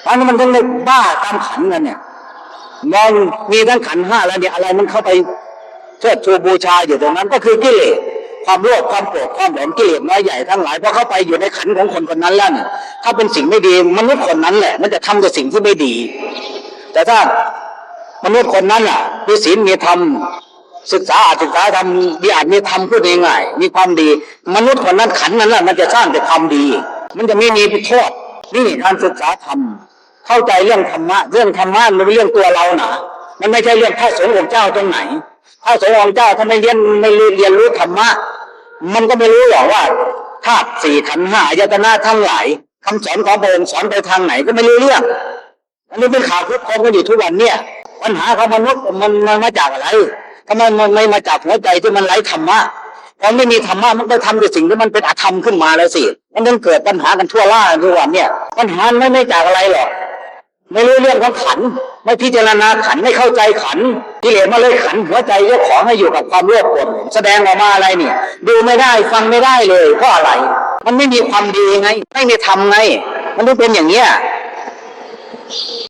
เพราะฉะนั้นมันถึงได้บ้าตามขันกันเนี่ยมองมีทั้งขันห้าแล้วเนี่ยอะไรมันเข้าไปเชิดชูบูชาอยู่ตรงนั้นก็คือกิเลสความโลภความโกรธความหลงกิเลสน้อยใหญ่ทั้งหลายพอเข้าไปอยู่ในขันของคนคนนั้นแล้วเนี่ยถ้าเป็นสิ่งไม่ดีมนุษย์คนนั้นแหละ มันจะทำแต่สิ่งที่ไม่ดี แต่ถ้ามนุษย์คนนั้นอะมีศีลมีธรรมศึกษาอาจศึกษาธรรมมีอาจมีธรรมพูดง่ายๆมีความดี มนุษย์คนนั้นขันนั้นแหละมันจะสร้างแต่ความดี มันจะไม่มีโทษนี่การศึกษาธรรม เข้าใจเรื่องธรรมะ เรื่องธรรมะมันเป็นเรื่องตัวเราหนามันไม่ใช่เรื่องพระสงฆ์องค์เจ้าตรงไหนพระสงฆ์องค์เจ้าถ้าไม่เรียนไม่เรียนรู้ธรรมะ มันก็ไม่รู้หรอกว่าธาตุสี่ขันห้าอายตนะทั้งหลายคำสอนของพระองค์สอนไปทางไหนก็ไม่รู้เรื่องอันนี้เป็นข่าวคุกคองกันอยู่ทุกวันเนี่ย ปัญหาของมนุษย์มันมันมาจากอะไรทำไมมันไม่มาจากหัวใจที่มันไร้ธรรมะพอไม่มีธรรมะมันก็ทำแต่สิ่งที่มันเป็นอธรรมขึ้นมาแล้วสิ มันถึงเกิดปัญหากันทั่วล่าทุกวันเนี่ย ปัญหาไม่ไม่จากอะไรหรอก ไม่รู้เรื่องของขัน ไม่พิจารณาขันไม่เข้าใจขันกิเลสมาเลยขันหัวใจเจ้าของให้อยู่กับความโลภโกรธแสดงออกมาอะไรเนี่ย ดูไม่ได้ฟังไม่ได้เลยเพราะอะไร มันไม่มีความดีไง ไม่มีทำไง มันต้องเป็นอย่างเนี้ย